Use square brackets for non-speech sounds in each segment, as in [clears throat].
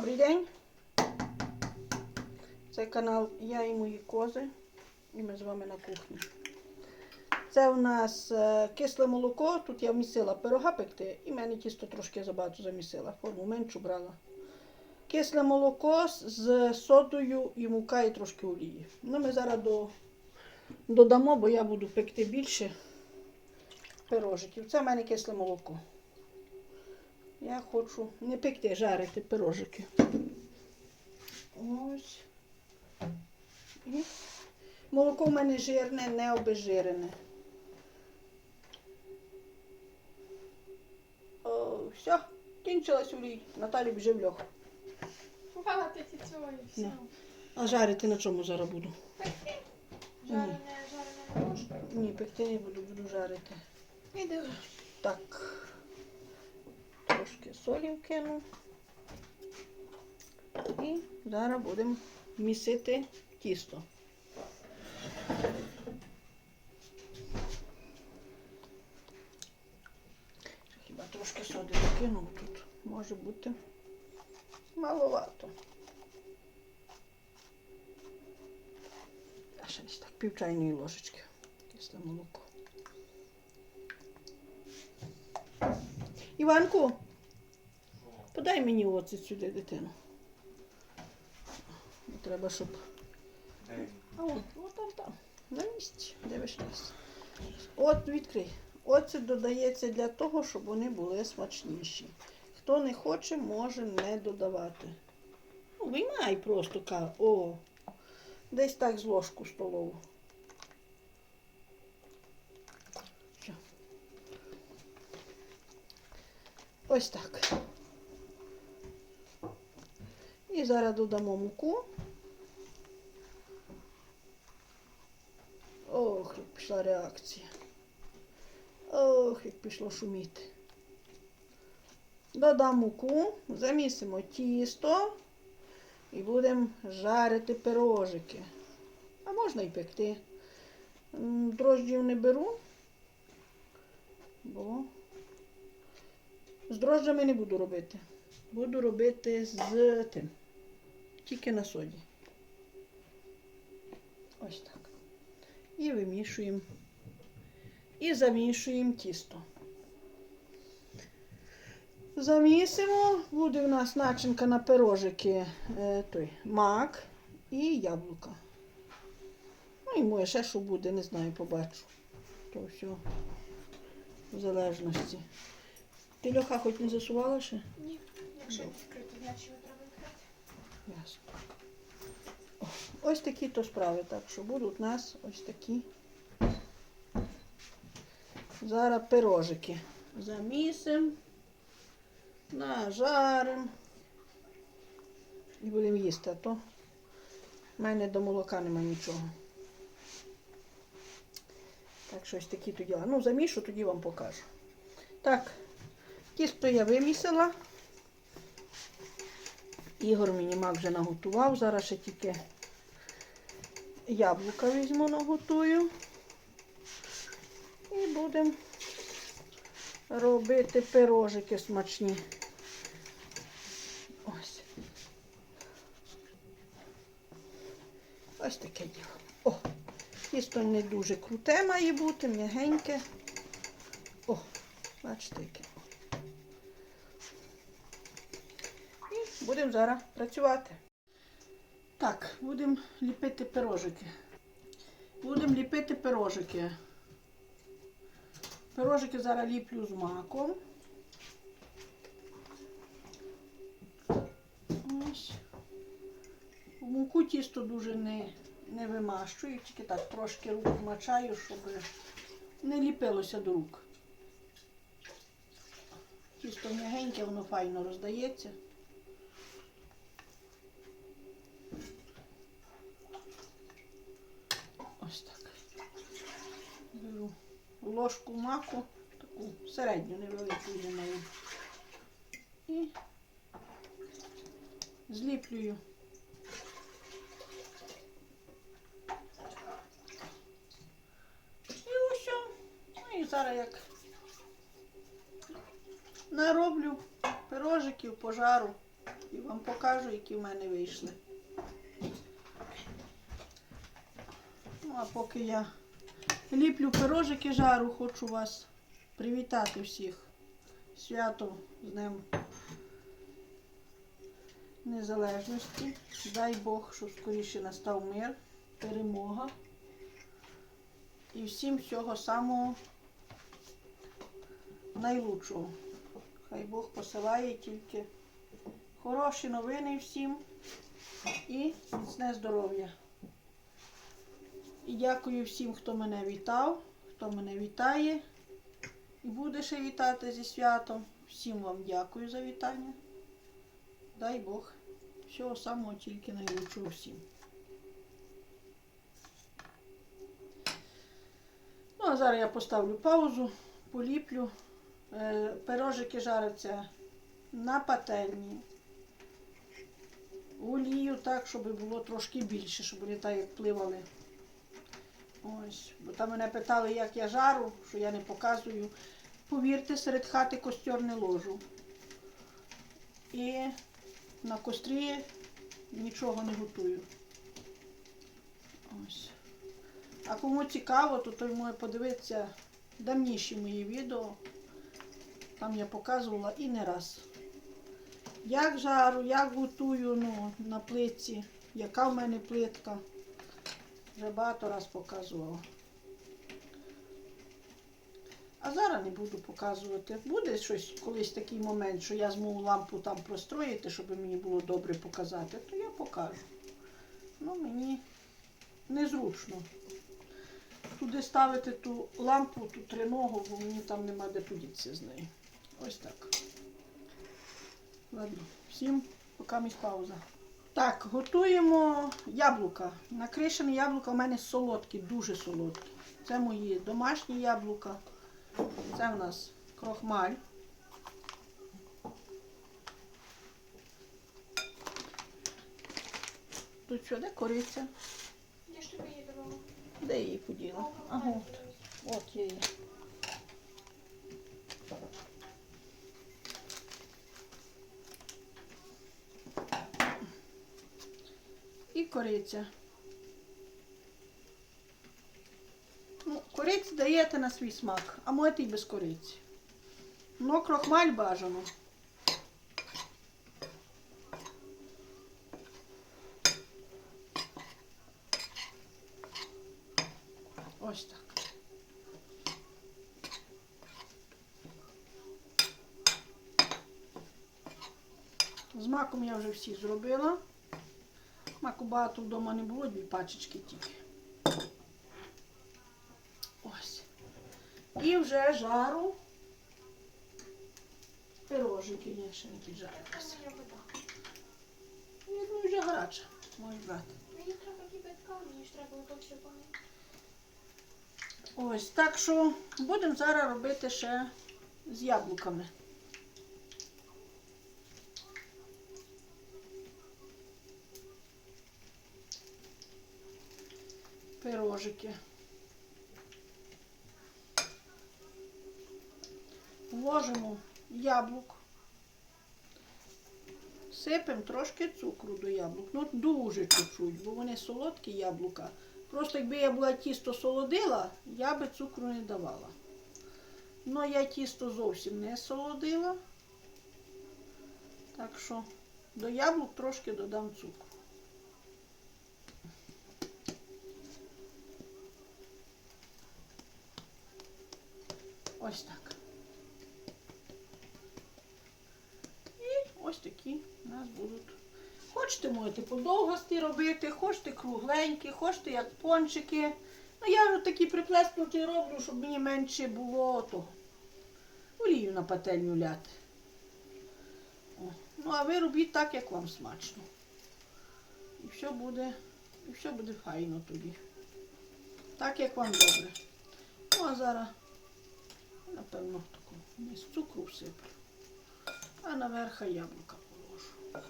Добрий день. Це канал Я і мої кози. І ми з вами на кухні. Це у нас е, кисле молоко. Тут я вмісила пирога пекти, і в мене тісто трошки забагато замісила. Форму меншу брала. Кисле молоко з- содою і мука і трошки олії. Ну, ми зараз до, додамо, бо я буду пекти більше пирожиків. Це в мене кисле молоко. Я хочу не пекти, жарити пирожики. Ось. І молоко в мене жирне, не обезжирене. О, все, кінчилась олій. Наталі біжи в льох. Хватить і цього і все. Ну. А жарити на чому зараз буду? Жарене, жарене не можна. Ні, пекти не буду, буду жарити. Іди. Так. Трошки солі вкину. І зараз будемо місити тісто. Хіба трошки соди докину тут. Може бути маловато. А ще десь так пів чайної ложечки. Кисле молоко. Іванку, подай мені оце сюди дитину. Треба, щоб. А от, от там, там. На місці. Дивиш нас. От відкрий. Оце додається для того, щоб вони були смачніші. Хто не хоче, може не додавати. Ну, виймай просто ка. О. Десь так з ложку столову. Ось так. І зараз додамо муку. Ох, як пішла реакція. Ох, як пішло шуміти. Додам муку, замісимо тісто і будемо жарити пирожики. А можна і пекти. Дрожджів не беру, бо з дрожджами не буду робити. Буду робити з тим. Тільки на соді. Ось так. І вимішуємо. І замішуємо тісто. Замісимо, буде в нас начинка на пирожики, е, той, мак і яблука. Ну і моє ще що буде, не знаю, побачу. То все в залежності. Ти льоха хоч не засувала ще? Ні, якщо відкрити, значить Ясно. Ось такі то справи, так що будуть у нас ось такі. Зараз пирожики. Замісимо, нажаримо і будемо їсти, а то в мене до молока нема нічого. Так що ось такі то діла. Ну, замішу, тоді вам покажу. Так, тісто я вимісила. Ігор мені мак вже наготував. Зараз ще тільки яблука візьму наготую. І будемо робити пирожики смачні. Ось. Ось таке діло. О, тісто не дуже круте має бути, м'ягеньке. О, бачите, яке. І будемо зараз працювати. Так, будемо ліпити пирожики. Будемо ліпити пирожики. Пирожики зараз ліплю з маком. Ось. Муку тісто дуже не, не вимащую, тільки так трошки рук вмачаю, щоб не ліпилося до рук. Тісто м'ягеньке, воно файно роздається. Ось так. Беру ложку маку, таку середню, невелику я маю. І зліплюю. І о. Ну і зараз як нароблю пирожиків, пожару. і вам покажу, які в мене вийшли. Ну, а поки я ліплю пирожики жару, хочу вас привітати всіх. Свято з Днем Незалежності. Дай Бог, щоб скоріше настав мир, перемога. І всім всього самого найлучшого. Хай Бог посилає тільки хороші новини всім і міцне здоров'я. І дякую всім, хто мене вітав, хто мене вітає і буде ще вітати зі святом. Всім вам дякую за вітання. Дай Бог. Всього самого тільки найлучшого всім. Ну, а зараз я поставлю паузу, поліплю. Е, Пирожики жаряться на пательні. Олію так, щоб було трошки більше, щоб вони так як пливали. Ось. Бо там мене питали, як я жару, що я не показую. Повірте, серед хати костер не ложу. І на кострі нічого не готую. Ось. А кому цікаво, то той може подивитися давніші мої відео. Там я показувала і не раз. Як жару, як готую ну, на плитці, яка в мене плитка. Вже багато раз показувала. А зараз не буду показувати. Буде щось колись такий момент, що я зможу лампу там простроїти, щоб мені було добре показати, то я покажу. Ну, мені незручно. Туди ставити ту лампу, ту триногу, бо мені там нема де подітися з нею. Ось так. Ладно, всім поки місь пауза. Так, готуємо яблука. Накришені яблука у мене солодкі, дуже солодкі. Це мої домашні яблука. Це в нас крохмаль. Тут що, де кориця? Я ж тобі її давала. Де її поділа? Ага, от. От я її. І кориця. Ну, кориці даєте на свій смак, а можете і без кориці. Ну, крохмаль бажано. Ось так. З маком я вже всі зробила. Маку багато вдома не було, дві пачечки тільки. Ось. І вже жару. Пирожики я ще не піджарилася. Я думаю, вже гаряча. Можеш брати. Мені треба кипятка, мені ж треба ото все помити. Ось, так що будемо зараз робити ще з яблуками. Пирожики. Вложимо яблук. Сипемо трошки цукру до яблук. Ну, дуже чуть-чуть, бо вони солодкі яблука. Просто якби я була тісто солодила, я би цукру не давала. Ну, я тісто зовсім не солодила. Так що до яблук трошки додам цукру. Ось так. І ось такі у нас будуть. Хочете можете подовгості робити, хочете кругленькі, хочете як пончики. Ну я такі приплеснуті роблю, щоб мені менше було то. Олію на пательню ляти. Ну, а ви робіть так, як вам смачно. І все буде, і все буде файно тоді. Так, як вам добре. Ну, а зараз, напевно, таку не з цукру всиплю, а наверха яблука положу.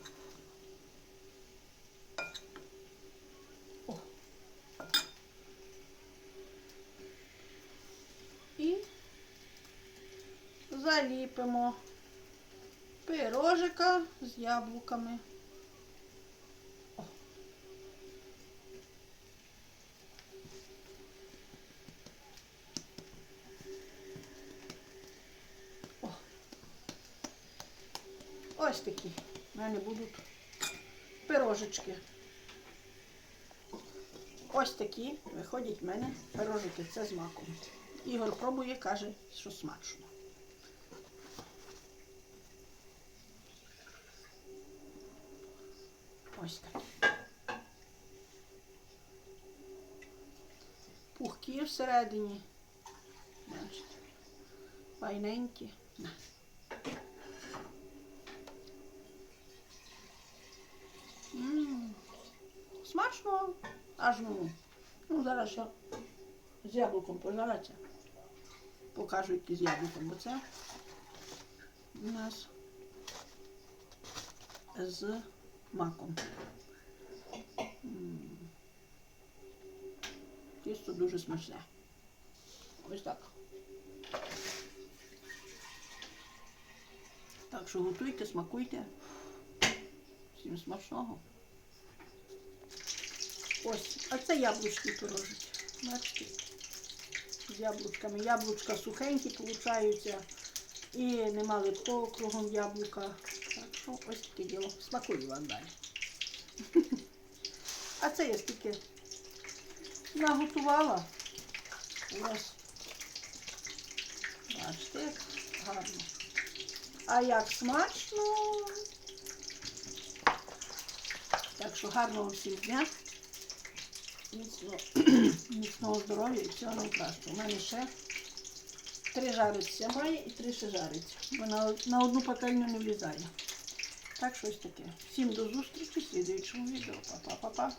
О. І заліпимо пирожика з яблуками. Ось такі в мене будуть пирожечки. Ось такі виходять в мене пирожики. Це з маком. Ігор пробує, каже, що смачно. Ось такі. Пухкі всередині. Бачите. Файненькі. На. М, Смачно. Аж ну. Ну, зараз я з яблуком пожариться. Покажу, які з яблуком, бо це у нас з маком. Тісто дуже смачне. Ось так. Так що готуйте, смакуйте. Всім смачного. Ось, а це яблучки пирожики. Бачите? З яблучками. Яблучка сухенькі получаються. І нема липкого кругом яблука. Так що ось таке діло. Смакую вам далі. [laughs] А це я стільки наготувала. Ось. Бачите, як гарно. А як смачно. Так що гарного всім дня. [clears throat] Міцного, здоров'я і всього найкращого. У мене ще три жариться має і три ще жариться. Бо на, на одну пательню не влізає. Так, щось таке. Всім до зустрічі в слідуючому відео. Па-па-па-па.